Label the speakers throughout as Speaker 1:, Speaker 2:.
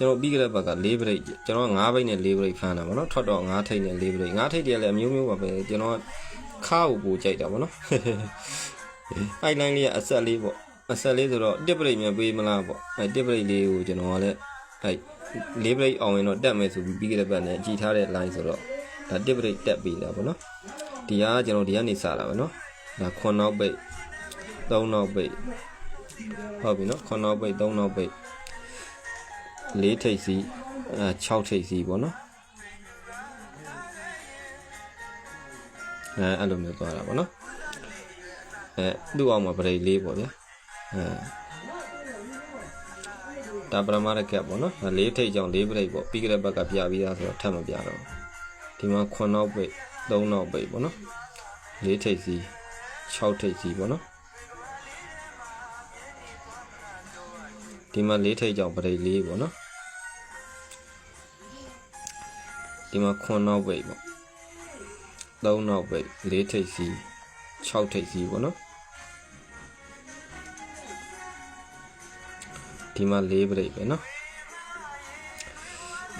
Speaker 1: ကျွန်တော်ပြီးကြတဲ့ဘက်က၄ဘရိတ်ကျွန်တော်၅ဘိတ်နဲ့၄ဘရိတ်ဖမ်းတာဗောနော်ထွက်တော့၅ထိတ်နဲ့၄ဘရိတ်၅ထိတ်တည်းလည်းအမျိုးမျိုးပါပဲကျွန်တော်ခါကိုပို့ကြိုက်တာဗောနော်အိုက်လိုင်းလေးကအဆက်လေးပေါ့အဆက်လေးဆိုတော့တစ်ဘရိတ်မြန်ပေးမလားပေါ့အဲတစ်ဘရိတ်လေးကိုကျွန်တော်ကလည်းအဲ၄ဘရိတ်အောင်ရင်တော့တက်မယ်ဆိုပြီးပြီးကြတဲ့ဘက်နဲ့ကြည်ထားတဲ့ line ဆိုတော့ဒါတစ်ဘရိတ်တက်ပေးတာဗောနော်ဒီကကျွန်တော်ဒီကနေစတာဗောနော်ဒါခွန်နောက်ပိတ်၃နောက်ပိတ်ဟုတ်ပြီနော်ခွန်နောက်ပိတ်၃နောက်ပိတ် ၄ထိပ်စီအဲ6ထိပ်စီပေါ့နော်အဲအဲ့လိုမျိုးသွားတာပေါ့နော်အဲသူ့အောင်မှာပရိတ်လေးပေါ့ဗျာအဲဒါပရမရကက်ပေါ့နော်၄ထိပ်ကြောင့်၄ပရိတ်ပေါ့ပြီးကြတဲ့ဘက်ကပြပြီးသားဆိုတော့ထပ်မပြတော့ဒီမှာ9နောက်ပိတ်3နောက်ပိတ်ပေါ့နော်၄ထိပ်စီ6ထိပ်စီပေါ့နော်ဒီမှာ၄ထိပ်ကြောင့်ပရိတ်လေးပေါ့နော် ဒီမှာခွန်နောက်ပိတ်ပေါ့၃နောက်ပိတ်၄ထိပ်စီ6ထိပ်စီပေါ့နော်ဒီမှာ၄ပိတ်ပဲနော်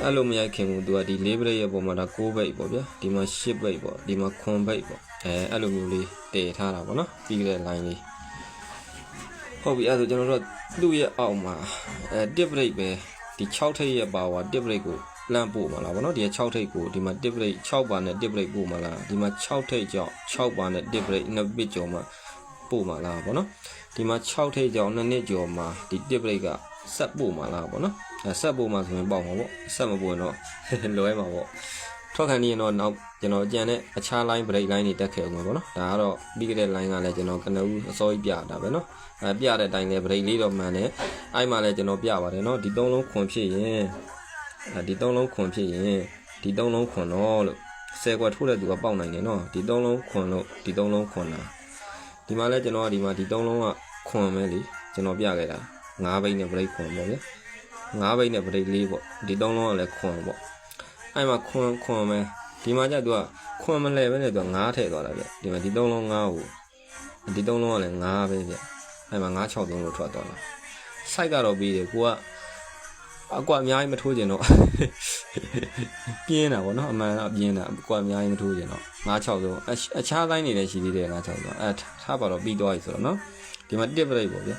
Speaker 1: အဲ့လိုမရိုက်ခင်ဘူးသူကဒီ၄ပိတ်ရဲ့ပုံမှာဒါ6ပိတ်ပေါ့ဗျာဒီမှာ10ပိတ်ပေါ့ဒီမှာခွန်ပိတ်ပေါ့အဲအဲ့လိုမျိုးလေးတည်ထားတာပေါ့နော်ပြီးတဲ့ line လေးဟုတ်ပြီအဲ့ဒါဆိုကျွန်တော်တို့သူ့ရဲ့အောက်မှာအဲတစ်ပိတ်ပဲဒီ6ထိပ်ရဲ့ပါဝါတစ်ပိတ်ကို လမ်းပို့မှာလားဗောနော်ဒီက6ထိပ်ကိုဒီမှာတစ်ပရိတ်6ပါနဲ့တစ်ပရိတ်ပို့မှာလားဒီမှာ6ထိပ်ကြောင့်6ပါနဲ့တစ်ပရိတ်နှစ်ပစ်ကျော်မှာပို့မှာလားဗောနော်ဒီမှာ6ထိပ်ကြောင့်နှစ်နှစ်ကျော်မှာဒီတစ်ပရိတ်ကဆက်ပို့မှာလားဗောနော်အဲဆက်ပို့မှာဆိုရင်ပေါ့မှာဗောဆက်မပို့ရင်တော့လွဲမှာဗောထွက်ခံနေရင်တော့နောက်ကျွန်တော်ကြံတဲ့အခြား line break line တွေတက်ခဲ့အောင်ပါဗောနော်ဒါကတော့ပြီးခဲ့တဲ့ line ကလည်းကျွန်တော်ကနဦးအစောကြီးပြတာပဲနော်အဲပြတဲ့အတိုင်းလည်း break လေးတော့မှန်တယ်အဲ့မှာလည်းကျွန်တော်ပြပါတယ်နော်ဒီသုံးလုံးခွန်ဖြစ်ရင်အဲ ဒီသုံးလုံးခွန်ဖြစ်ရင်ဒီသုံးလုံးခွန်တော့လို့ဆယ်ကွက်ထိုးတဲ့သူကပေါက်နိုင်တယ်နော်ဒီသုံးလုံးခွန်လို့ဒီသုံးလုံးခွန်တာဒီမှာလဲကျွန်တော်ကဒီမှာဒီသုံးလုံးကခွန်ပဲလေကျွန်တော်ပြခဲ့တာ၅ဘိတ်နဲ့ဗရိတ်ခွန်ပေါ့ဗျ၅ဘိတ်နဲ့ဗရိတ်လေးပေါ့ဒီသုံးလုံးကလည်းခွန်ပေါ့အဲ့မှာခွန်ခွန်ပဲဒီမှာကျသူကခွန်မလဲပဲနဲ့သူက၅ထည့်သွားတာဗျဒီမှာဒီသုံးလုံး၅ကိုဒီသုံးလုံးကလည်း၅ပဲဗျအဲ့မှာ9 6သုံးလို့ထွက်သွားတာစိုက်ကတော့ပြီးတယ်ကိုက အကွာအများကြီးမထိုးကျင်တော့ပြင်းတာဗောနော်အမှန်တော့ပြင်းတာအကွာအများကြီးမထိုးကျင်တော့9 6ဆုံးအခြားတိုင်းနေလည်းရှိသေးတယ်9 6ဆုံးအဲထားပါတော့ပြီးသွားပြီဆိုတော့နော်ဒီမှာတစ်ပရိတ်ပေါ့ဗျ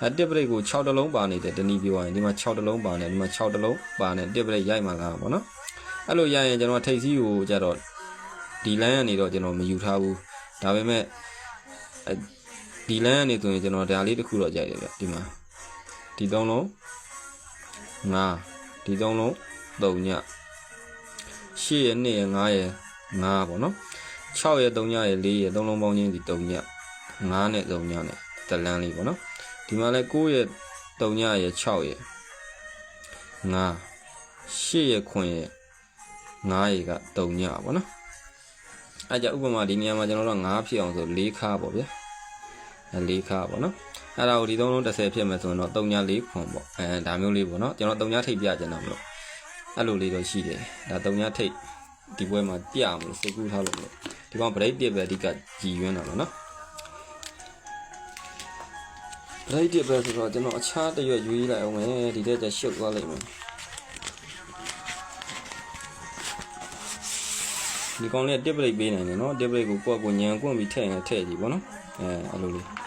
Speaker 1: အဲတစ်ပရိတ်ကို6တလုံးပါနေတယ်တနည်းပြောရင်ဒီမှာ6တလုံးပါနေဒီမှာ6တလုံးပါနေတစ်ပရိတ်ရိုက်မှာလားဗောနော်အဲ့လိုရိုက်ရင်ကျွန်တော်ထိပ်စီးကိုကြတော့ဒီလမ်းကနေတော့ကျွန်တော်မယူထားဘူးဒါပေမဲ့ဒီလမ်းကနေဆိုရင်ကျွန်တော်ဒါလေးတစ်ခုတော့ကြိုက်တယ်ဗျဒီမှာဒီသုံးလုံး 5ဒီသုံးလုံး3ည8ရဲ့2ရဲ့5ရဲ့5ပေါ့နော်6ရဲ့3ညရဲ့4ရဲ့သုံးလုံးပေါင်းချင်းဒီ3ည5နဲ့3ညနဲ့တလန်းလေးပေါ့နော်ဒီမှာလဲ9ရဲ့3ညရဲ့6ရဲ့5 8ရဲ့9ရဲ့9ရဲ့က3ညပေါ့နော်အဲကြဥပမာဒီနေရာမှာကျွန်တော်တို့5ဖြစ်အောင်ဆို4ခါပေါ့ဗျာ4ခါပေါ့နော် အဲ့ဒါကိုဒီသုံးလုံး30ဖြစ်မယ်ဆိုရင်တော့3ည4ခွန်ပေါ့အဲဒါမျိုးလေးပေါ့နော်ကျွန်တော်3ညထိပ်ပြကြတာမလို့အဲ့လိုလေးတော့ရှိတယ်ဒါ3ညထိပ်ဒီပွဲမှာပြအောင်လို့စိတ်ကူးထားလို့မလို့ဒီကောင် break တစ်ပဲအဓိကကြည်ရွန်းတာပေါ့နော် break တစ်ပဲဆိုတော့ကျွန်တော်အခြားတရွက်ရွေးလိုက်အောင်မယ်ဒီတဲ့ကျရှုပ်သွားလိမ့်မယ်ဒီကောင်လေးတစ် break ပေးနိုင်တယ်နော်တစ် break ကိုကိုယ့်ကိုညံကွန့်ပြီးထည့်ရင်ထည့်ကြည့်ပေါ့နော်အဲအဲ့လိုလေး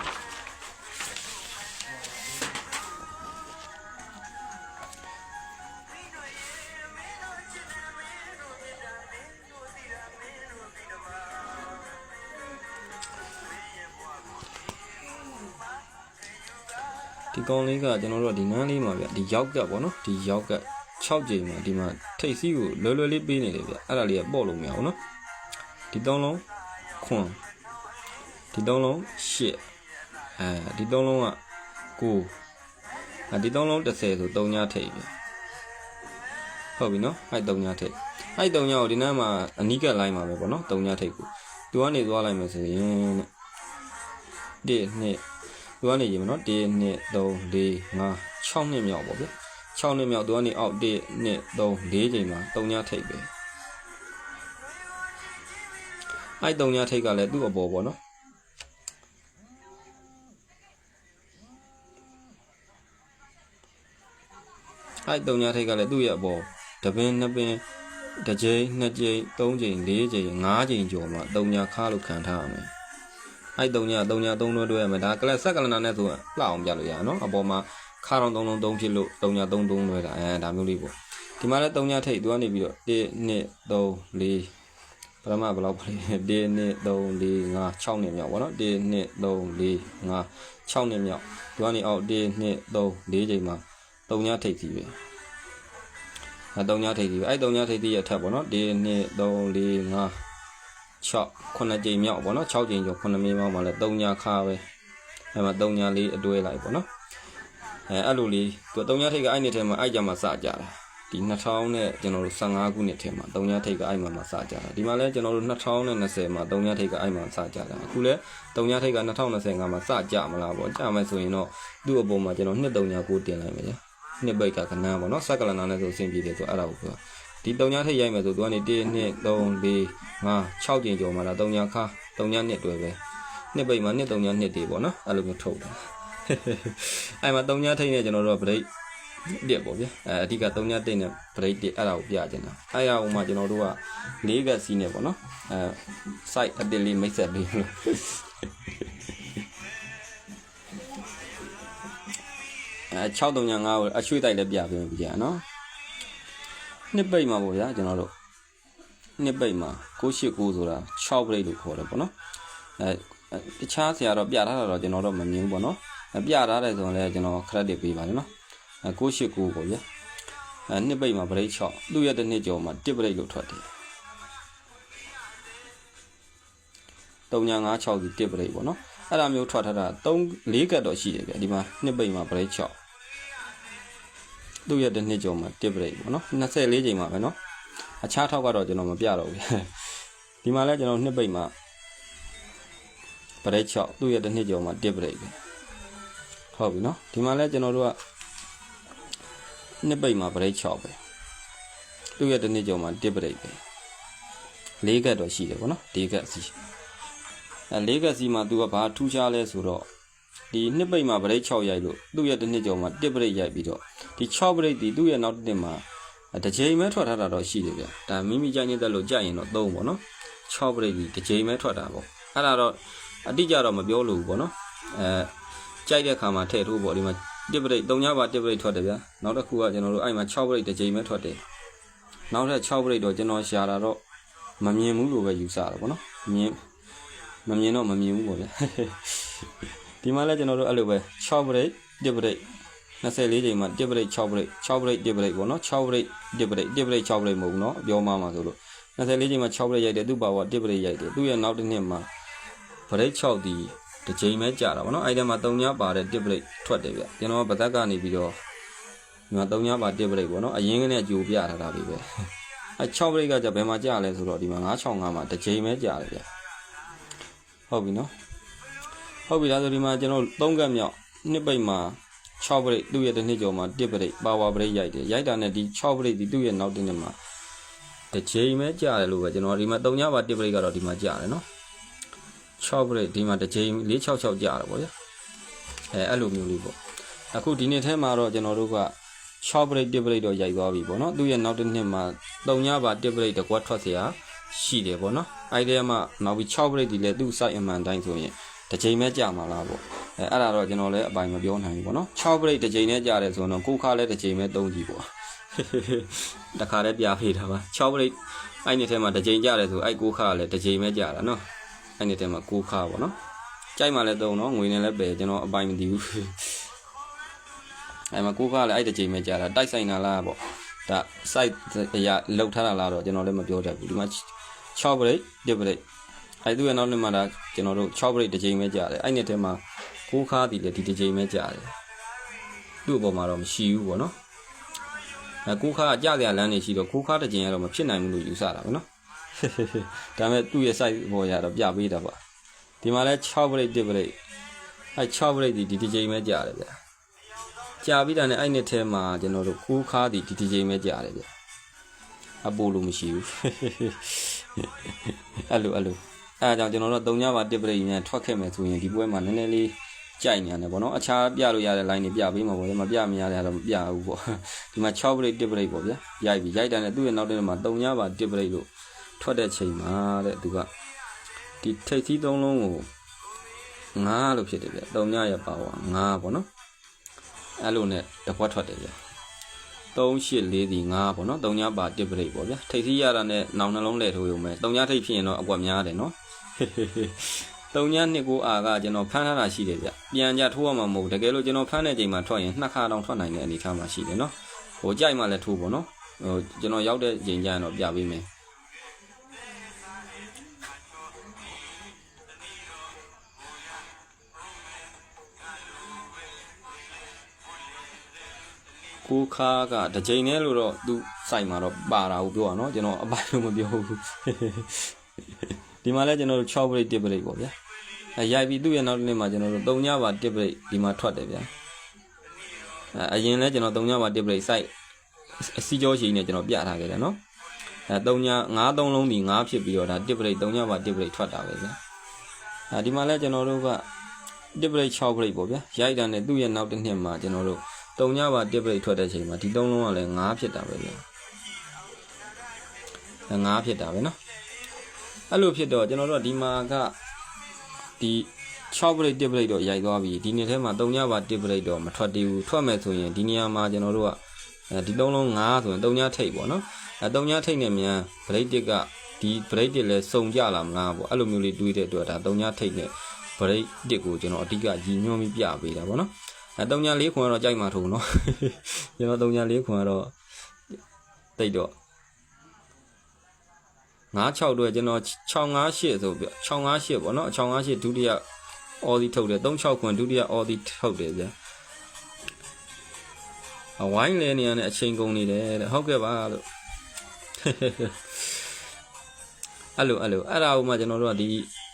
Speaker 1: ကောင်လေးကကျွန်တော်တို့ကဒီနန်းလေးမှာဗျဒီရောက်ကပ်ပေါ့နော်ဒီရောက်ကပ်6ကြိမ်မှာဒီမှာထိတ်စီးကိုလွယ်လွယ်လေးပေးနေတယ်ဗျအဲ့ဒါလေးကပေါ့လို့မရဘူးနော်ဒီသုံးလုံးခွန်ဒီသုံးလုံး8အဲဒီသုံးလုံးက9အဲဒီသုံးလုံး30ဆို3ညထိတ်ဗျဟုတ်ပြီနော်အဲ့3ညထိတ်အဲ့3ညကိုဒီနန်းမှာအနီးကပ်လိုင်းမှာပဲပေါ့နော်3ညထိတ်ကိုသူကနေသွားလိုက်မယ်ဆိုရင်တဲ့1 2 သူကနေရင်မနော်1 2 3 4 5 6နှစ်မြောက်ပေါ့ဗျ6နှစ်မြောက်သူကနေအောက်1 2 3 4ချိန်မှာ3ညထိပ်ပဲအဲ့3ညထိပ်ကလည်းသူ့အပေါ်ပေါ့နော်အဲ့တုံညာထိတ်ကလည်းသူ့ရဲ့အပေါ်တပင်းနှစ်ပင်းတစ်ကြိမ်နှစ်ကြိမ်သုံးကြိမ်လေးကြိမ်ငါးကြိမ်ကျော်မှတုံညာခါလို့ခံထားရမယ် အဲ့တုံညာတုံညာသုံးလုံးတွဲရမယ်ဒါကလပ်ဆက်ကလနာနဲ့ဆိုရင်လှအောင်ပြလို့ရနော်အပေါ်မှာခါတော့သုံးလုံးသုံးဖြစ်လို့တုံညာသုံးသုံးတွဲတာအဲဒါမျိုးလေးပေါ့ဒီမှာလည်းတုံညာထိတ်သူကနေပြီးတော့1 2 3 4ပရမဘယ်လောက်လဲ1 2 3 4 5 6နှစ်မြောက်ပေါ့နော်1 2 3 4 5 6နှစ်မြောက်သူကနေအောက်1 2 3 4ချိန်မှာတုံညာထိတ်စီပဲအဲတုံညာထိတ်စီပဲအဲတုံညာထိတ်စီရဲ့အထက်ပေါ့နော်1 2 3 4 5 6 9ကြိမ်မြောက်ပေါ့နော်6ကြိမ်ကျော်9မြင်းမြောက်မှာလဲတုံညာခါပဲအဲမှာတုံညာလေးအတွဲလိုက်ပေါ့နော်အဲအဲ့လိုလေးသူတုံညာထိတ်ကအဲ့နှစ်ထဲမှာအဲ့ကြမှာစကြတာဒီ2000နဲ့ကျွန်တော်တို့15ခုနှစ်ထဲမှာတုံညာထိတ်ကအဲ့မှာမှာစကြတာဒီမှာလဲကျွန်တော်တို့2020မှာတုံညာထိတ်ကအဲ့မှာစကြတာအခုလဲတုံညာထိတ်က2025မှာစကြမလားပေါ့ကြမယ်ဆိုရင်တော့သူ့အပေါ်မှာကျွန်တော်နှစ်တုံညာကိုတင်လိုက်မယ်ညာနှစ်ပိတ်ကကနန်းပေါ့နော်စက်ကလနာနဲ့ဆိုအဆင်ပြေတယ်ဆိုအဲ့ဒါကိုပြော ဒီတုံညာထိတ်ရိုက်မယ်ဆိုသူကနေ1 2 3 4 5 6ကြိမ်ကျော်မှာလားတုံညာခါတုံညာနှစ်တွဲပဲနှစ်ပိတ်မှာနှစ်တုံညာနှစ်တွေပေါ့နော်အဲ့လိုမျိုးထုတ်တယ်အဲ့မှာတုံညာထိတ်နဲ့ကျွန်တော်တို့က break တက်ပေါ့ဗျာအဲအဓိက3ညတိတ်နဲ့ break တက်အဲ့ဒါကိုပြချင်တာအဲ့ဒါဟိုမှာကျွန်တော်တို့က၄ကစီးနေပေါ့နော်အဲ site အတစ်လေးမိတ်ဆက်ပေးလို့အဲ6 3ည5ကိုအချွေတိုက်လည်းပြပေးမယ်ကြာနော် နှစ်ပိတ်မှာပေါ့ဗျာကျွန်တော်တို့နှစ်ပိတ်မှာ689ဆိုတာ6 break လို့ခေါ်တယ်ပေါ့နော်အဲတခြားဆရာတော့ပြထားတာတော့ကျွန်တော်တော့မမြင်ဘူးပေါ့နော်ပြထားတယ်ဆိုရင်လည်းကျွန်တော် credit ပေးပါတယ်နော်689ပေါ့ဗျာအဲနှစ်ပိတ်မှာဗရိတ်6သူ့ရဲ့တစ်နှစ်ကျော်မှာတစ်ဗရိတ်လို့ထွက်တယ်3956ဒီတစ်ဗရိတ်ပေါ့နော်အဲ့ဒါမျိုးထွက်ထားတာ3 4ကတ်တော့ရှိတယ်ဗျာဒီမှာနှစ်ပိတ်မှာဗရိတ်6 သူ့ရဲ့တစ်နှစ်ကျော်မှာတစ်ဗရိတ်ပေါ့နော်24ချိန်မှာပဲနော်အခြားထောက်ကတော့ကျွန်တော်မပြတော့ဘူးဒီမှာလဲကျွန်တော်နှစ်ပိတ်မှာဗရိတ်6သူ့ရဲ့တစ်နှစ်ကျော်မှာတစ်ဗရိတ်ပဲဟုတ်ပြီနော်ဒီမှာလဲကျွန်တော်တို့ကနှစ်ပိတ်မှာဗရိတ်6ပဲသူ့ရဲ့တစ်နှစ်ကျော်မှာတစ်ဗရိတ်ပဲ၄ကတ်တော့ရှိတယ်ဗောနော်၄ကတ်စီအဲ၄ကတ်စီမှာသူကဘာထူးခြားလဲဆိုတော့ ဒီနှစ်ပိတ်မှာဗရိတ်6ရိုက်လို့သူ့ရဲ့တစ်နှစ်ကျော်မှာတစ်ဗရိတ်ရိုက်ပြီးတော့ဒီ6ဗရိတ်ဒီသူ့ရဲ့နောက်တစ်နှစ်မှာတစ်ချိန်ပဲထွက်ထားတာတော့ရှိတယ်ဗျဒါမိမိကြိုက်နေတဲ့လို့ကြိုက်ရင်တော့သုံးပေါ့နော်6ဗရိတ်ဒီတစ်ချိန်ပဲထွက်တာပေါ့အဲ့ဒါတော့အတိအကျတော့မပြောလို့ဘူးပေါ့နော်အဲကြိုက်တဲ့ခါမှာထည့်ထိုးပေါ့ဒီမှာတစ်ပရိတ်3ညပါတစ်ပရိတ်ထွက်တယ်ဗျာနောက်တစ်ခုကကျွန်တော်တို့အဲ့မှာ6ပရိတ်တစ်ကြိမ်ပဲထွက်တယ်နောက်ထပ်6ပရိတ်တော့ကျွန်တော်ရှာတာတော့မမြင်ဘူးလို့ပဲယူဆတာပေါ့နော်မြင်မမြင်တော့မမြင်ဘူးပေါ့ဗျာ ဒီမှာလဲကျွန်တော်တို့အဲ့လိုပဲ6ပရိတ်တစ်ပရိတ်24ချိန်မှာတစ်ပရိတ်6ပရိတ်6ပရိတ်တစ်ပရိတ်ပေါ့နော်6ပရိတ်တစ်ပရိတ်တစ်ပရိတ်6ပရိတ်မဟုတ်ဘူးနော်ပြောမှမှာဆိုလို့24ချိန်မှာ6ပရိတ်ရိုက်တယ်သူ့ပါဝါတစ်ပရိတ်ရိုက်တယ်သူ့ရဲ့နောက်တစ်နှစ်မှာပရိတ်6ဒီတစ်ချိန်ပဲကြာတာဗောနော်အဲ့ထဲမှာ3ညပါတဲ့တစ်ပရိတ်ထွက်တယ်ဗျကျွန်တော်ဗသက်ကနေပြီးတော့ဒီမှာ3ညပါတစ်ပရိတ်ဗောနော်အရင်ကနဲ့ကြိုပြထားတာလေးပဲအဲ6ပရိတ်ကကြဘယ်မှာကြာလဲဆိုတော့ဒီမှာ965မှာတစ်ချိန်ပဲကြာတယ်ဗျဟုတ်ပြီနော် ဟုတ်ပြီဒါဆိုဒီမှာကျွန်တော်3ကတ်မြောက်နှစ်ပိတ်မှာ6ပရိတ်သူ့ရဲ့တစ်နှစ်ကျော်မှာတစ်ပရိတ်ပါဝါပရိတ်ရိုက်တယ်ရိုက်တာနဲ့ဒီ6ပရိတ်ဒီသူ့ရဲ့နောက်တစ်နှစ်မှာတစ်ချိန်ပဲကြာတယ်လို့ပဲကျွန်တော်ဒီမှာ3ညပါတစ်ပရိတ်ကတော့ဒီမှာကြာတယ်နော်6 break ဒီမှာတစ်ချိန်466ကြာတာပေါ့ဗျာအဲအဲ့လိုမျိုးလေးပေါ့အခုဒီနေ့ထဲမှာတော့ကျွန်တော်တို့က6 break 1 break တော့ရိုက်သွားပြီပေါ့နော်သူရဲ့နောက်တစ်နှစ်မှာ3ညပါ1 break တကွက်ထွက်เสียရှိတယ်ပေါ့နော်အဲ့ဒီမှာနောက်ပြီး6 break ဒီလဲသူ့ site အမှန်တိုင်းဆိုရင် တစ်ချိန်ပဲကြာမှာလားပေါ့အဲအဲ့ဒါတော့ကျွန်တော်လည်းအပိုင်မပြောနိုင်ဘူးပေါ့နော်6 break တစ်ချိန်နဲ့ကြာတယ်ဆိုတော့ကိုခါလည်းတစ်ချိန်ပဲသုံးကြည့်ပေါ့တခါလည်းပြဖေးတာပါ6 break အဲ့ဒီထဲမှာတစ်ချိန်ကြာတယ်ဆိုအဲ့ကိုခါလည်းတစ်ချိန်ပဲကြာတာနော်အဲ့ဒီတဲမှာကိုခါပေါ့နော်ကြိုက်မှလည်းသုံးတော့ငွေနဲ့လည်းပဲကျွန်တော်အပိုင်မသိဘူးအဲ့မှာကိုခါလည်းအဲ့တစ်ချိန်ပဲကြာတာတိုက်ဆိုင်တာလားပေါ့ဒါ site အရာလောက်ထားတာလားတော့ကျွန်တော်လည်းမပြောတတ်ဘူးဒီမှာ6 break 1 break အဲ့သူရဲ့နောက်နှစ်မှာဒါကျွန်တော်တို့6 break တစ်ချိန်ပဲကြာတယ်အဲ့နှစ်ထဲမှာကိုခါတည်လေဒီတစ်ချိန်ပဲကြာတယ်သူ့အပေါ်မှာတော့မရှိဘူးပေါ့နော်အဲကိုခါကကြာစရာလမ်းနေရှိတော့ကိုခါတစ်ချိန်ကတော့မဖြစ်နိုင်ဘူးလို့ယူဆတာပဲနော်ဒါပေမဲ့သူ့ရဲ့ site ပေါ်ရတော့ပြပေးတာပေါ့ဒီမှာလဲ6 break 1 break အဲ6 break ဒီဒီဒီချိန်ပဲကြာတယ်ဗျကြာပြီးတာနဲ့အဲ့နှစ်ထဲမှာကျွန်တော်တို့ကိုးခါးဒီဒီဒီချိန်ပဲကြာတယ်ဗျအပိုလို့မရှိဘူးအဲ့လိုအဲ့လို အဲအကြောင်းကျွန်တော်တို့3ညပါ1 break ညထွက်ခဲ့မယ်ဆိုရင်ဒီပွဲမှာနည်းနည်းလေးကြိုက်နေရတယ်ပေါ့နော်အခြားပြလို့ရတဲ့ line တွေပြပေးမှာပေါ့လေမပြမရတဲ့ကတော့မပြဘူးပေါ့ဒီမှာ6 break 1 break ပေါ့ဗျာရိုက်ပြီရိုက်တယ်နဲ့သူ့ရဲ့နောက်တဲ့မှာ3ညပါ1 break လို့ထွက်တဲ့ချိန်မှာတဲ့သူကဒီထိတ်သီးသုံးလုံးကို9လို့ဖြစ်တယ်ဗျ3ညရပါဝါ9ပေါ့နော်အဲ့လိုနဲ့တစ်ခွက်ထွက်တယ်ဗျ 384ဒီ9ပေါ့နော်3ညပါ1 break ပေါ့ဗျာထိတ်သီးရတာနဲ့နောင်နှလုံးလဲထိုးရုံပဲ3ညထိတ်ဖြစ်ရင်တော့အကွက်များတယ်နော်တုံညနှစ်ကိုအာကကျွန်တော်ဖမ်းထားတာရှိတယ်ဗျပြန်ကြထိုးရမှာမဟုတ်ဘူးတကယ်လို့ကျွန်တော်ဖမ်းတဲ့ချိန်မှာထွက်ရင်နှစ်ခါတောင်ထွက်နိုင်တဲ့အနေအထားမှာရှိတယ်နော်ဟိုကြိုက်မှလည်းထိုးပေါ့နော်ဟိုကျွန်တော်ရောက်တဲ့ချိန်ကျရင်တော့ပြပေးမယ် ကိုခါကတစ်ချိန်နဲ့လို့တော့သူစိုက်မှာတော့ပါတာကိုပြောရနော်ကျွန်တော်အပိုင်လို့မပြောဘူးဒီမှာလဲကျွန်တော်တို့6 break 1 break ပေါ့ဗျာအဲရိုက်ပြီးသူ့ရဲ့နောက်တစ်နေ့မှာကျွန်တော်တို့3ညပါ1 break ဒီမှာထွက်တယ်ဗျာအဲအရင်လဲကျွန်တော်3ညပါ1 break site အစီကြောရှိနေကျွန်တော်ပြထားခဲ့တယ်နော်အဲ3ည9 3လုံးဒီ9ဖြစ်ပြီးတော့ဒါ1 break 3ညပါ1 break ထွက်တာပဲဗျာအဲဒီမှာလဲကျွန်တော်တို့က1 break 6 break ပေါ့ဗျာရိုက်တာနဲ့သူ့ရဲ့နောက်တစ်နှစ်မှာကျွန်တော်တို့ 3ညပါ1 break ထွက်တဲ့ချိန်မှာဒီ3လုံးကလည်း9ဖြစ်တာပဲဗျာအဲ9ဖြစ်တာပဲနော်အဲ့လိုဖြစ်တော့ကျွန်တော်တို့ကဒီမှာကဒီ6 break 1 break တော့ရိုက်သွားပြီဒီနေ့ထဲမှာ3ညပါ1 break တော့မထွက်သေးဘူးထွက်မယ်ဆိုရင်ဒီနေရာမှာကျွန်တော်တို့ကအဲဒီသုံးလုံး9ဆိုရင်3ညထိပ်ပေါ့နော်အဲ3ညထိပ်နဲ့မြန် break 1ကဒီ break 1လဲစုံကြလာမလားပေါ့အဲ့လိုမျိုးလေးတွေးတဲ့အတွက်ဒါ3ညထိပ်နဲ့ break 1ကိုကျွန်တော်အဓိကရည်ညွှန်းပြီးပြပေးတာပေါ့နော် အဲ3ည4ခွန်ကတော့ကြိုက်မှထုံနော်ကျွန်တော်3ည4ခွန်ကတော့တိတ်တော့96တော့ကျွန်တော်658ဆိုပြ658ပေါ့နော်658ဒုတိယအော်ဒီထုတ်တယ်36ခွန်ဒုတိယအော်ဒီထုတ်တယ်ဗျာအဝိုင်းလဲနေရတဲ့အချိန်ကုန်နေတယ်တဲ့ဟုတ်ကဲ့ပါလို့အဲ့လိုအဲ့လိုအဲ့ဒါဥမာကျွန်တော်တို့ကဒီ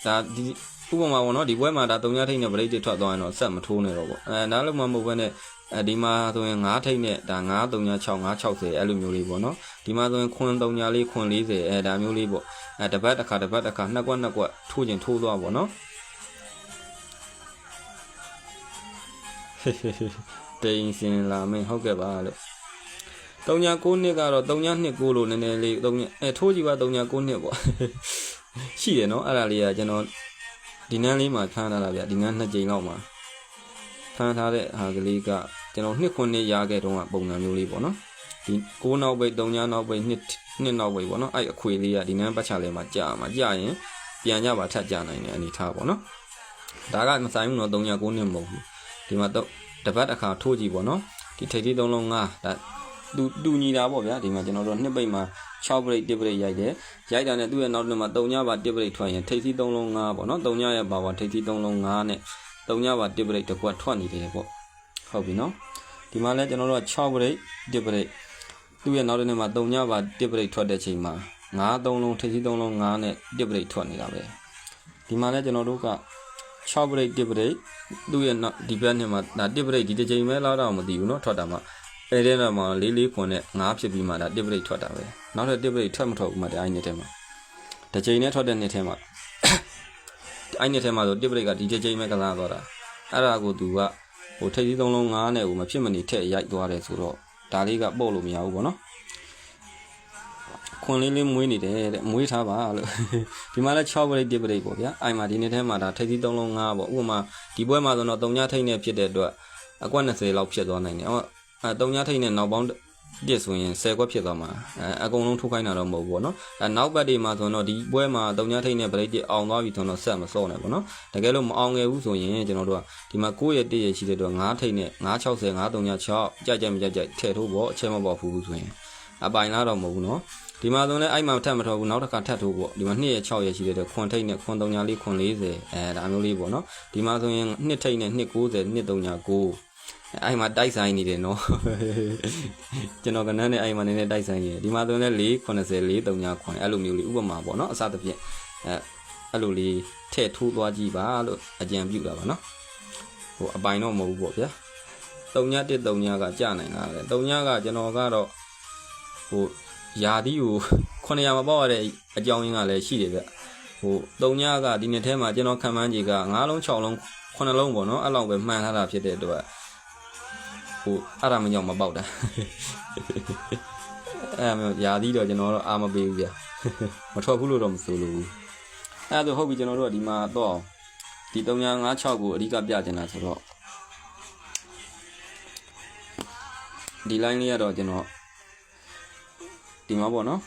Speaker 1: ဒါဒီ ဥပမာပေါ့နော်ဒီဘွဲမှာဒါ3ညထိတ်နဲ့ဗလိတ်တွေထွက်သွားရင်တော့ဆက်မထိုးနဲ့တော့ပေါ့အဲနားလုံးမမဟုတ်ဘဲနဲ့အဲဒီမှာဆိုရင်9ထိတ်နဲ့ဒါ9 3ည6 9 60အဲ့လိုမျိုးလေးပေါ့နော်ဒီမှာဆိုရင်ခွန်3ညလေးခွန်40အဲဒါမျိုးလေးပေါ့အဲတစ်ပတ်တစ်ခါတစ်ပတ်တစ်ခါနှစ်ကွက်နှစ်ကွက်ထိုးခြင်းထိုးသွားပေါ့နော်တိန်စင်လာမင်းဟုတ်ကဲ့ပါလို့3ည9နှစ်ကတော့3ည2 9လို့နည်းနည်းလေး3ညအဲထိုးကြည့်ပါ3ည9နှစ်ပေါ့ရှိတယ်နော်အဲ့ဒါလေးကကျွန်တော် ဒီနန်းလေးမှာဖမ်းထားတာဗျဒီနန်းနှစ်ကြိမ်လောက်မှာဖမ်းထားတဲ့ဟာကလေးကကျွန်တော်နှစ်ခုနှစ်ရခဲ့တုန်းကပုံစံမျိုးလေးပေါ့နော်ဒီ9နောက်ပိတ်3ညနောက်ပိတ်နှစ်နှစ်နောက်ပိတ်ပေါ့နော်အဲ့အခွေလေးကဒီနန်းပတ်ချလဲမှာကြာမှာကြာရင်ပြန်ကြပါထပ်ကြနိုင်တဲ့အနေထားပေါ့နော်ဒါကမဆိုင်ဘူးနော်3ည9နှစ်မဟုတ်ဘူးဒီမှာတော့တပတ်တစ်ခါထိုးကြည့်ပေါ့နော်ဒီထိပ်ထိပ်3လုံး5ဒါတူတူညီတာပေါ့ဗျာဒီမှာကျွန်တော်တို့နှစ်ပိတ်မှာ 6 break 1 break ရိုက်တယ်ရိုက်တာနဲ့သူ့ရဲ့နောက်တစ်မှာ3ညပါ1 break ထွက်ရင်ထိပ်စီး3လုံး5ပေါ့နော်3ညရဲ့ပါပါထိပ်စီး3လုံး5နဲ့3ညပါ1 break တစ်ခွက်ထွက်နေတယ်ပေါ့ဟုတ်ပြီနော်ဒီမှာလဲကျွန်တော်တို့က6 break 1 break သူ့ရဲ့နောက်တစ်နေ့မှာ3ညပါ1 break ထွက်တဲ့ချိန်မှာ9 3လုံးထိပ်စီး3လုံး5နဲ့1 break ထွက်နေတာပဲဒီမှာလဲကျွန်တော်တို့က6 break 1 break သူ့ရဲ့နောက်ဒီဘက်နှစ်မှာဒါ1 break ဒီတစ်ချိန်ပဲလောက်တော့မသိဘူးเนาะထွက်တာမှာ အဲ့ဒီတော့မှလေးလေးခွန်နဲ့9ဖြစ်ပြီးမှဒါ1 break ထွက်တာပဲနောက်ထပ်1 break ထွက်မထွက်ဘူးမှဒီအိုင်းနှစ်ထဲမှာတစ်ချိန်နဲ့ထွက်တဲ့နှစ်ထဲမှာအိုင်းနှစ်ထဲမှာဆို1 break ကဒီတစ်ချိန်ပဲကစားသွားတာအဲ့ဒါကိုသူကဟိုထိပ်သီးသုံးလုံး9နဲ့ဟိုမဖြစ်မနေထည့်ရိုက်သွားတယ်ဆိုတော့ဒါလေးကပုတ်လို့မရဘူးပေါ့နော်ခွန်လေးလေးမွေးနေတယ်တဲ့မွေးထားပါလို့ဒီမှာလဲ6 break 1 break ပေါ့ဗျာအိုင်မှာဒီနေ့ထဲမှာဒါထိပ်သီး3လုံး5ပေါ့ဥပမာဒီပွဲမှာဆိုတော့3ညထိပ်နဲ့ဖြစ်တဲ့အတွက်အကွက်20လောက်ဖြစ်သွားနိုင်တယ်အော် အဲ3ညထိပ်နဲ့နောက်ပေါင်းတစ်ဆိုရင်10ခွက်ဖြစ်သွားမှာအဲအကုန်လုံးထိုးခိုင်းတာတော့မဟုတ်ဘူးပေါ့နော်အဲနောက်ပတ်တွေမှာဆိုတော့ဒီပွဲမှာ3ညထိပ်နဲ့ break တစ်အောင်သွားပြီဆိုတော့ဆက်မစော့နဲ့ပေါ့နော်တကယ်လို့မအောင်ငယ်ဘူးဆိုရင်ကျွန်တော်တို့ကဒီမှာ9ရက်1ရက်ရှိတဲ့တော့9ထိပ်နဲ့960 9 3 6ကြိုက်ကြိုက်မကြိုက်ကြိုက်ထည့်ထိုးပေါ့အချက်မပေါ့ဘူးဆိုရင်အပိုင်လားတော့မဟုတ်ဘူးနော်ဒီမှာဆိုရင်အဲ့မှာထပ်မထောက်ဘူးနောက်တစ်ခါထပ်ထိုးပေါ့ဒီမှာ2ရက်6ရက်ရှိတဲ့တော့ခွန်ထိတ်နဲ့ခွန်3ညာလေးခွန်40အဲဒါမျိုးလေးပေါ့နော်ဒီမှာဆိုရင်2ထိတ်နဲ့290 239 အဲ့မှာတိုက်ဆိုင်နေတယ်နော်ကျွန်တော်ကနန်းနဲ့အဲ့မှာနည်းနည်းတိုက်ဆိုင်နေတယ်ဒီမှာဆိုရင်လည်း490 439ခွန်အဲ့လိုမျိုးလေးဥပမာပေါ့နော်အစသဖြင့်အဲအဲ့လိုလေးထည့်ထိုးသွားကြည့်ပါလို့အကြံပြုတာပါနော်ဟိုအပိုင်တော့မဟုတ်ဘူးပေါ့ဗျာ3ည1 3ညကကြာနိုင်တာလေ3ညကကျွန်တော်ကတော့ဟိုယာသီးကို900မပေါက်ရတဲ့အကြောင်းရင်းကလည်းရှိတယ်ဗျဟိုတုံညကဒီနှစ်ထဲမှာကျွန်တော်ခံမှန်းကြီးက9လုံး6လုံး9လုံးပေါ့နော်အဲ့လောက်ပဲမှန်ထားတာဖြစ်တဲ့အတွက် ဟိုအဲ့ဒါမကြောင့်မပေါက်တာအဲ့ဒါမျိုးယာသီးတော့ကျွန်တော်တော့အာမပေးဘူးဗျာမထွက်ဘူးလို့တော့မဆိုလို့ဘူးအဲ့ဒါဆိုဟုတ်ပြီကျွန်တော်တို့ကဒီမှာတော့ဒီ3956ကိုအဓိကပြချင်တာဆိုတော့ဒီ line လေးကတော့ကျွန်တော်ဒီမှာပေါ့နော်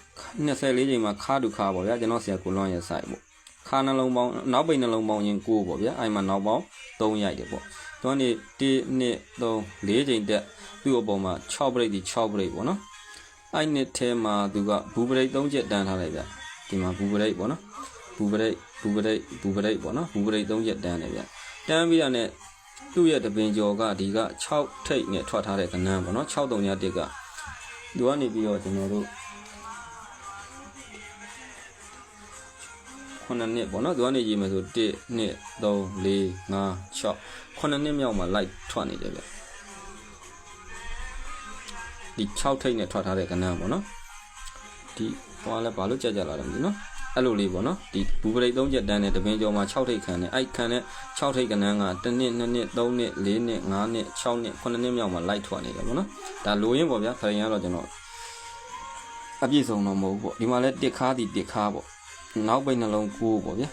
Speaker 1: 24ချိန်မှာခါတူခါပေါ့ဗျာကျွန်တော်ဆရာကိုလွန်ရဲ့ site ပေါ့ခါနှလုံးပေါင်းနောက်ပိတ်နှလုံးပေါင်းရင်9ပေါ့ဗျာအဲ့မှာနောက်ပေါင်း3ရိုက်တယ်ပေါ့ သူကနေ1 2 3 4ချိန်တက်သူ့အပေါ်မှာ6 break ဒီ6 break ပေါ့နော်အဲ့နှစ်ထဲမှာသူကဘူး break 3ချက်တန်းထားလိုက်ဗျာဒီမှာဘူး break ပေါ့နော်ဘူး break ဘူး break ဘူး break ပေါ့နော်ဘူး break 3ချက်တန်းတယ်ဗျာတန်းပြီးတာနဲ့သူ့ရဲ့တပင်ကျော်ကဒီက6ထိတ်နဲ့ထွက်ထားတဲ့ကဏ္ဍပေါ့နော်6 3ည1ကသူကနေပြီးတော့ကျွန်တော်တို့ 9နှစ်ပေါ့နော်သူကနေရေးမယ်ဆို1 2 3 4 5 6 9နှစ်မြောက်မှာ light ထွက်နေတယ်ဗျဒီ6ထိတ်နဲ့ထွက်ထားတဲ့ကဏ္ဍပေါ့နော်ဒီဟောလဲဘာလို့ကြက်ကြလာလဲမသိနော်အဲ့လိုလေးပေါ့နော်ဒီဘူပရိတ်3ချက်တန်းနဲ့တပင်ကျော်မှာ6ထိတ်ခံတယ်အဲ့ခံတဲ့6ထိတ်ကဏ္ဍက1နှစ်2နှစ်3နှစ်4နှစ်5နှစ်6နှစ်9နှစ်မြောက်မှာ light ထွက်နေတယ်ပေါ့နော်ဒါလိုရင်းပေါ့ဗျာခရင်ကတော့ကျွန်တော်အပြည့်စုံတော့မဟုတ်ဘူးပေါ့ဒီမှာလဲတစ်ခါးဒီတစ်ခါးပေါ့ နောက်ပိတ်နှလုံးကိုပေါ့ဗျာ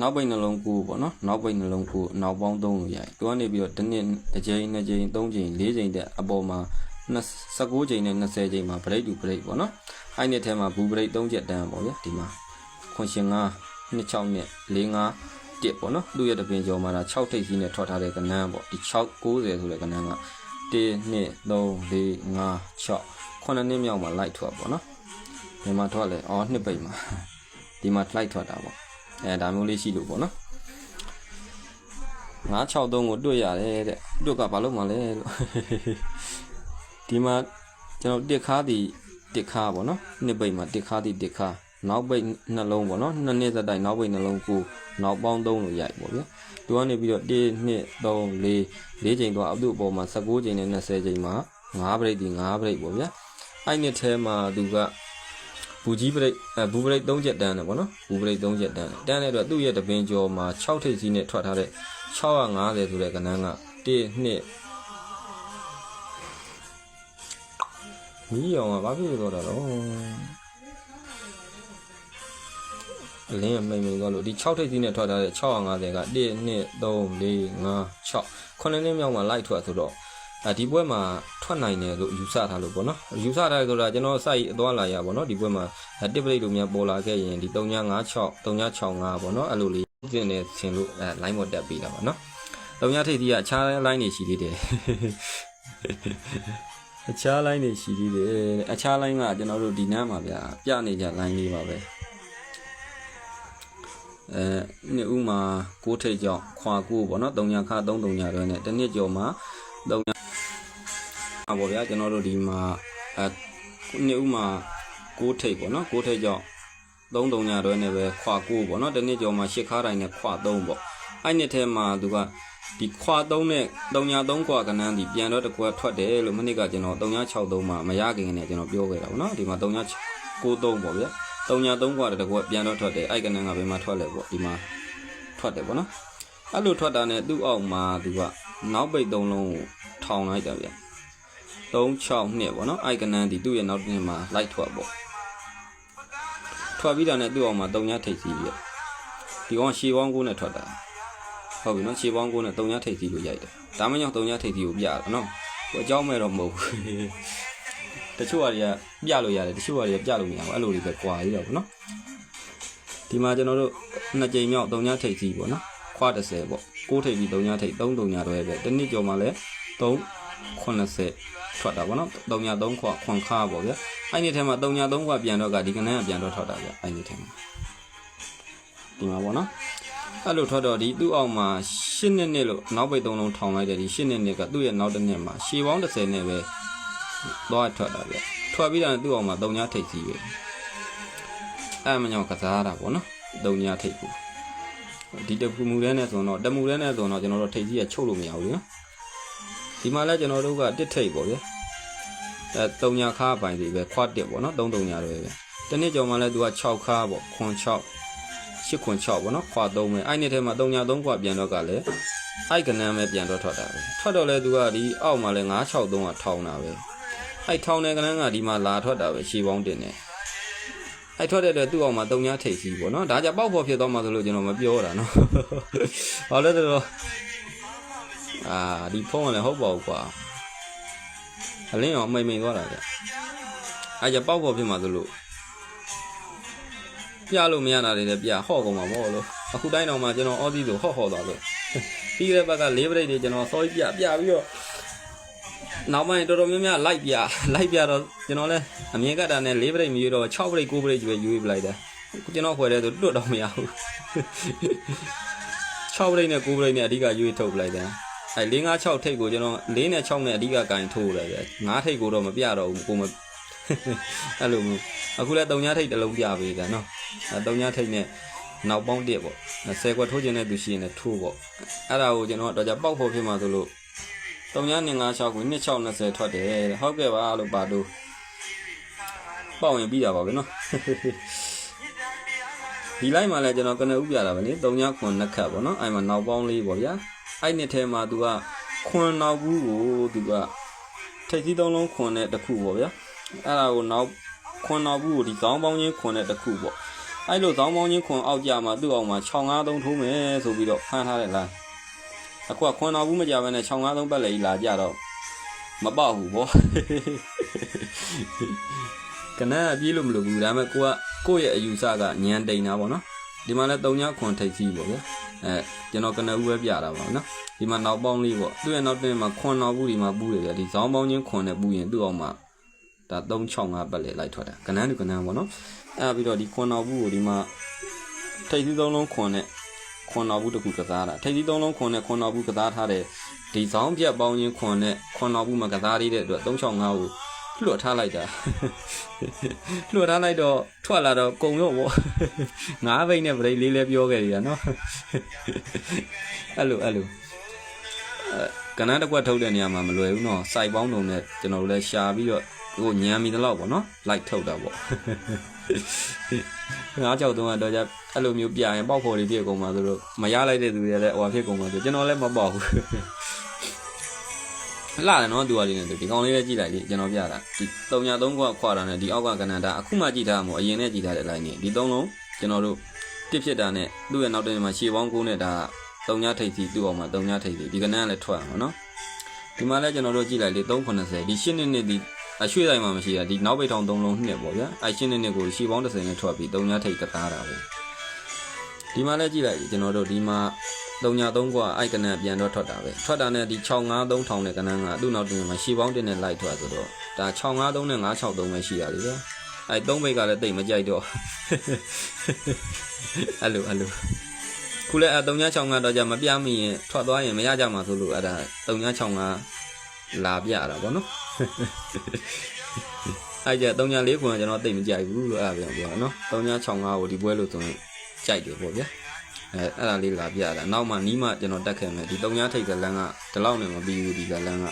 Speaker 1: နောက်ပိတ်နှလုံးကိုပေါ့နော်နောက်ပိတ်နှလုံးကိုနောက်ပေါင်း3လို့ရတယ်သူကနေပြီးတော့တစ်နှစ်တစ်ကြိမ်နှစ်ကြိမ်သုံးကြိမ်လေးကြိမ်တဲ့အပေါ်မှာ19ကြိမ်နဲ့20ကြိမ်မှာ break to break ပေါ့နော်အဲ့နှစ်ထဲမှာဘူး break 3ချက်တန်းပေါ့ဗျာဒီမှာခွန်ရှင်9 26နဲ့45တစ်ပေါ့နော်သူ့ရဲ့တပင်ကျော်မှာဒါ6ထိပ်စီးနဲ့ထွက်ထားတဲ့ကဏ္ဍပေါ့ဒီ6 90ဆိုတဲ့ကဏ္ဍက 1 2 3 4 5 6 9နှစ်မြောက်မှာ light ထွက်ပေါ့နော်ဒီမှာထွက်လဲအော်နှစ်ပိတ်မှာဒီမှာ light ထွက်တာပေါ့အဲဒါမျိုးလေးရှိလို့ပေါ့နော်963ကိုတွေ့ရတယ်တဲ့တွေ့ကဘာလို့မှလဲလို့ဒီမှာကျွန်တော်တစ်ခါးဒီတစ်ခါးပေါ့နော်နှစ်ပိတ်မှာတစ်ခါးဒီတစ်ခါး နောက်ပိတ်နှလုံးပေါ့နော်နှစ်နှစ်သက်တိုင်နောက်ပိတ်နှလုံးကိုနောက်ပေါင်း3လို့ရိုက်ပေါ့ဗျာသူကနေပြီးတော့1 2 3 4 4ချိန်တော့အတုအပေါ်မှာ19ချိန်နဲ့20ချိန်မှာ9 break ဒီ9 break ပေါ့ဗျာအဲ့နှစ်ထဲမှာသူကဘူကြီး break အဲဘူ break 3ချက်တန်းတယ်ပေါ့နော်ဘူ break 3ချက်တန်းတယ်တန်းတဲ့အတွက်သူ့ရဲ့တပင်ကျော်မှာ6ထိပ်စီးနဲ့ထွက်ထားတဲ့650ဆိုတဲ့ကဏ္ဍက1 2မီးရောင်ကဘာဖြစ်လို့တော့တော့ အလင်းအမိန်မိန်သွားလို့ဒီ6ထိပ်စီးနဲ့ထွက်ထားတဲ့650က1 2 3 4 5 6ခုနှစ်နှစ်မြောက်မှာလိုက်ထွက်ဆိုတော့အဲဒီပွဲမှာထွက်နိုင်တယ်လို့ယူဆထားလို့ပေါ့နော်ယူဆထားဆိုတာကျွန်တော်စိုက်အသွားလာရပေါ့နော်ဒီပွဲမှာတစ်ပရိတ်လိုများပေါ်လာခဲ့ရင်ဒီ3956 3965ပေါ့နော်အဲ့လိုလေးကျင်နေဆင်လို့အဲ line ပေါ်တက်ပြီးတာပေါ့နော်တုံညာထိပ်သီးကအခြား line တွေရှိသေးတယ်အခြား line တွေရှိသေးတယ်အခြား line ကကျွန်တော်တို့ဒီနားမှာဗျာပြနေကြ line လေးပါပဲ အဲနှစ်ဦးမှာ6ထိပ်ကြောင့်ခွာကိုပေါ့နော်3ညာခါ3 3ညာတွဲနဲ့တစ်နှစ်ကျော်မှာ3ညာပါပေါ့ဗျာကျွန်တော်တို့ဒီမှာအဲနှစ်ဦးမှာ6ထိပ်ပေါ့နော်6ထိပ်ကြောင့်3 3ညာတွဲနဲ့ပဲခွာကိုပေါ့နော်တစ်နှစ်ကျော်မှာ8ခါတိုင်းနဲ့ခွာ3ပေါ့အဲ့နှစ်ထဲမှာသူကဒီခွာ3နဲ့3ညာ3ခွာကနန်းဒီပြန်တော့တကွက်ထွက်တယ်လို့မနစ်ကကျွန်တော်3ညာ63မှာမရခင်နဲ့ကျွန်တော်ပြောခဲ့တာပေါ့နော်ဒီမှာ3ညာ93ပေါ့ဗျာ 3ညာ3ခွာတဲ့တကွက်ပြန်တော့ထွက်တယ်အဲ့ကနန်းကဘယ်မှာထွက်လဲပေါ့ဒီမှာထွက်တယ်ပေါ့နော်အဲ့လိုထွက်တာနဲ့သူ့အောက်မှာသူကနောက်ပိတ်3လုံးကိုထောင်လိုက်တာဗျ36နှစ်ပေါ့နော်အိုက်ကနန်းဒီသူ့ရဲ့နောက်တစ်မှာလိုက်ထွက်ပေါ့ထွက်ပြီးတာနဲ့သူ့အောင်မှာ3ညထိပ်စီးပြီးဒီကောင်ရှေးပေါင်းကိုနဲ့ထွက်တာဟုတ်ပြီနော်ရှေးပေါင်းကိုနဲ့3ညထိပ်စီးလို့ရိုက်တယ်ဒါမှမဟုတ်3ညထိပ်စီးကိုပြတာနော်ဟိုအเจ้าမဲ့တော့မဟုတ်ဘူး တချို့ဟာတွေကပြလို့ရတယ်တချို့ဟာတွေကပြလို့မရဘူးအဲ့လိုတွေပဲကွာရတော့ဗောနော်ဒီမှာကျွန်တော်တို့နှစ်ကြိမ်မြောက်3ညထိပ်စီးပေါ့နော်ခွာ30ပေါ့6ထိပ်ပြီး3ညထိပ်3 3ညတော့ပဲတနည်းကြော်မှာလဲ3 80ထွက်တာပေါ့နော်3ည3ခွာခွန်ခါပေါ့ဗျအဲ့ဒီထဲမှာ3ည3ခွာပြန်တော့ကဒီကနန်းကပြန်တော့ထွက်တာဗျအဲ့ဒီထဲမှာဒီမှာပေါ့နော်အဲ့လိုထွက်တော့ဒီသူ့အောက်မှာ8နှစ်နှစ်လို့နောက်ပိတ်3လုံးထောင်လိုက်တယ်ဒီ8နှစ်နှစ်ကသူ့ရဲ့နောက်တစ်နှစ်မှာရှည်ပေါင်း30နဲ့ပဲ သွားထွက်တာဗျထွက်ပြီးတာသူ့အောက်မှာ3ညထိပ်စီးပဲအဲ့မညောင်ကစားတာပေါ့နော်3ညထိပ်ကိုဒီတပူမူရဲနဲ့ဆိုတော့တမူရဲနဲ့ဆိုတော့ကျွန်တော်တို့ထိပ်ကြီးကချုပ်လို့မရဘူးလေနော်ဒီမှာလဲကျွန်တော်တို့ကတစ်ထိပ်ပေါ့ဗျာအဲ3ညာခါပိုင်စီပဲခွတ်တစ်ပေါ့နော်3 3ညာတွေပဲတနေ့ကျော်မှလည်းသူက6ခါပေါ့ခွန်6 8ခွန်6ပေါ့နော်ခွာ3ပဲအဲ့နေ့ထဲမှာ3ညာ3ခွာပြန်တော့ကလည်းအဲ့ကနန်းပဲပြန်တော့ထွက်တာပဲထွက်တော့လဲသူကဒီအောက်မှာလဲ9 6 3ကထောင်းတာပဲ အဲ့ထောင်းတဲ့ကနန်းကဒီမှာလာထွက်တာပဲရှည်ပေါင်းတင်နေအဲ့ထွက်တဲ့အတွက်သူ့အောက်မှာ3ညာထိပ်စီပေါ့နော်ဒါကြပေါက်ဖို့ဖြစ်သွားမှဆိုလို့ကျွန်တော်မပြောတာနော်ဘာလဲဆိုတော့အာဒီဖုန်းကလည်းဟုတ်ပါဘူးကွာအလင်းအောင်မိန်မိန်သွားတာကြအဲ့ကြပေါက်ဖို့ဖြစ်မှဆိုလို့ပြလို့မရတာတွေလည်းပြဟော့ကုန်မှာမဟုတ်လို့အခုတိုင်းတော့မှကျွန်တော်အော်ဒီဆိုဟော့ဟော့သွားလို့ပြီးတဲ့ဘက်ကလေးပရိတ်တွေကျွန်တော်စောကြီးပြပြပြီးတော့ နောက်ပိုင်းတော်တော်များများလိုက်ပြလိုက်ပြတော့ကျွန်တော်လည်းအမြင်ကတာနဲ့လေးပရိတ်မရွေးတော့6ပရိတ်9ပရိတ်ကျွေးရွေးပလိုက်တယ်ကျွန်တော်ခွဲတဲ့ဆိုတွတ်တော့မရဘူး6ပရိတ်နဲ့9ပရိတ်နဲ့အဓိကရွေးထုတ်ပလိုက်တယ်အဲ4 5 6ထိတ်ကိုကျွန်တော်4နဲ့6နဲ့အဓိကကင်ထိုးလိုက်တယ်9ထိတ်ကိုတော့မပြတော့ဘူးကိုမအဲ့လိုမျိုးအခုလည်း3ညထိတ်တစ်လုံးပြပေးတယ်နော်အဲတုံညာထိတ်နဲ့နောက်ပေါင်းတစ်ပေါ့ဆယ်ခွက်ထိုးခြင်းတဲ့သူရှိရင်လည်းထိုးပေါ့အဲ့ဒါကိုကျွန်တော်တော့ကြပေါက်ဖို့ဖြစ်မှာဆိုလို့ တုံညာ956ကို2620ထွက်တယ်ဟုတ်ကဲ့ပါလို့ပါတော့ပေါက်ရင်ပြီးတာပါပဲနော်ဒီလိုက်မှာလည်းကျွန်တော်ကနဦးပြတာပဲလေတုံညာခွန်နှစ်ခတ်ပေါ့နော်အဲ့မှာနောက်ပေါင်းလေးပေါ့ဗျာအဲ့နှစ်ထဲမှာ तू ကခွန်နောက်ဘူးကို तू ကထိတ်သီးသုံးလုံးခွန်တဲ့တစ်ခုပေါ့ဗျာအဲ့ဒါကိုနောက်ခွန်နောက်ဘူးကိုဒီကောင်းပေါင်းချင်းခွန်တဲ့တစ်ခုပေါ့အဲ့လိုသောင်းပေါင်းချင်းခွန်အောက်ကြမှာသူ့အောင်မှာ653ထိုးမယ်ဆိုပြီးတော့ဖမ်းထားတယ်လား အခုကခွန်တော်ဘူးမကြဘဲနဲ့653ပတ်လေကြီးလာကြတော့မပေါက်ဘူးဗောကနန်းအပြေးလို့မလို့ဘူးဒါပေမဲ့ကိုကကိုယ့်ရဲ့အယူဆကညံတိန်တာဗောနော်ဒီမှာလဲ3ညခွန်ထိတ်စီဗောဗျာအဲကျွန်တော်ကနဦးပဲပြတာပါနော်ဒီမှာနောက်ပေါင်းလေးဗောသူ့ရဲ့နောက်တင်မှာခွန်တော်ဘူးဒီမှာပူးတယ်ဗျာဒီဇောင်းပေါင်းချင်းခွန်နဲ့ပူးရင်သူ့အောင်မှာဒါ365ပတ်လေလိုက်ထွက်တာကနန်းတူကနန်းဗောနော်အဲ့ပြီးတော့ဒီခွန်တော်ဘူးကိုဒီမှာထိပ်သီးသုံးလုံးခွန်နဲ့ ခွန်တော်ဘူးတစ်ခုကစားတာထိပ်သီးသုံးလုံးခွန်နဲ့ခွန်တော်ဘူးကစားထားတဲ့ဒီဇောင်းပြက်ပေါင်းချင်းခွန်နဲ့ခွန်တော်ဘူးမှာကစားရတဲ့အတွက်365ကိုလွတ်ထားလိုက်တာလွတ်ထားလိုက်တော့ထွက်လာတော့ကုံရော့ဗောငါးဘိတ်နဲ့ဗရိတ်လေးလဲပြောခဲ့ရတာနော်အဲ့လိုအဲ့လိုအဲကနန်းတစ်ကွက်ထုတ်တဲ့နေရာမှာမလွယ်ဘူးနော်စိုက်ပေါင်းတုံနဲ့ကျွန်တော်တို့လဲရှာပြီးတော့ ဟိုညံမိတလောက်ပေါ့နော်လိုက်ထုတ်တာပေါ့ငါးကြောက်တုံးကတော့ကြအဲ့လိုမျိုးပြရင်ပေါက်ဖော်တွေပြည့်ကုန်ပါဆိုတော့မရလိုက်တဲ့သူတွေလည်းဟိုဟာဖြစ်ကုန်ပါဆိုကျွန်တော်လည်းမပေါက်ဘူးလာတယ်နော်သူကလေးနဲ့ဒီကောင်လေးလည်းကြည့်လိုက်လေကျွန်တော်ပြတာဒီ3ည3ခွခွာတာနဲ့ဒီအောက်ကကနန္တာအခုမှကြည့်ထားမှာအရင်နဲ့ကြည့်ထားတဲ့ line နေဒီ3လုံးကျွန်တော်တို့တစ်ဖြစ်တာနဲ့သူ့ရဲ့နောက်တင်မှာရှေပေါင်း9နဲ့ဒါ3ညထိပ်စီသူ့အောင်မှာ3ညထိပ်စီဒီကနန်းကလည်းထွက်အောင်နော်ဒီမှာလည်းကျွန်တော်တို့ကြည့်လိုက်လေ390ဒီ8နှစ်နှစ်ဒီ အရွှေ့တိုင်းမှာမရှိတာဒီနောက်ပိတ်ထောင်3လုံးနှစ်ပေါ့ဗျာအဲ8နှစ်နှစ်ကိုရှေပေါင်း30နဲ့ထွက်ပြီး3ညထိပ်ကတားတာပဲဒီမှာလည်းကြည့်လိုက်ကျွန်တော်တို့ဒီမှာ3ည3กว่าအိုက်ကနန်ပြန်တော့ထွက်တာပဲထွက်တာနဲ့ဒီ653ထောင်တဲ့ကနန်းကသူ့နောက်တင်မှာရှေပေါင်းတင်နဲ့လိုက်ထွက်ဆိုတော့ဒါ653နဲ့963ပဲရှိတာလေဗျာအဲ3ပိတ်ကလည်းတိတ်မကြိုက်တော့ အဲ့လိုအဲ့လိုခုလည်းအဲ365တော့じゃမပြမိရင်ထွက်သွားရင်မရကြမှာဆိုလို့အဲ့ဒါ365လာပြတာဗောနော် အဲ့ကြ304ခွန်ကကျွန်တော်တိတ်မကြိုက်ဘူးလို့အဲ့ဒါပြောပြောနော်365ကိုဒီပွဲလို့ဆိုရင်ကြိုက်တယ်ဗောဗျာအဲအဲ့ဒါလေးလာပြတာနောက်မှနီးမှကျွန်တော်တက်ခဲ့မယ်ဒီ3ထိပ်ကလန်းကဒီလောက်နဲ့မပြီးဘူးဒီကလန်းက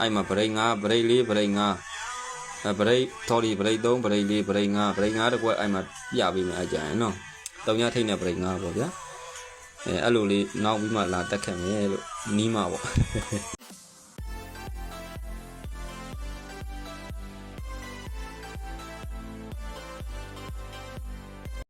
Speaker 1: အဲ့မှာဗရိတ်5ဗရိတ်4ဗရိတ်5အဲဗရိတ်တော်ဒီဗရိတ်3ဗရိတ်4ဗရိတ်5ဗရိတ်5တကွက်အဲ့မှာပြပေးမယ်အကြရင်နော်3ထိပ်နဲ့ဗရိတ်5ဗောဗျာအဲအဲ့လိုလေးနောက်ပြီးမှလာတက်ခဲ့မယ်လို့နီးမှဗော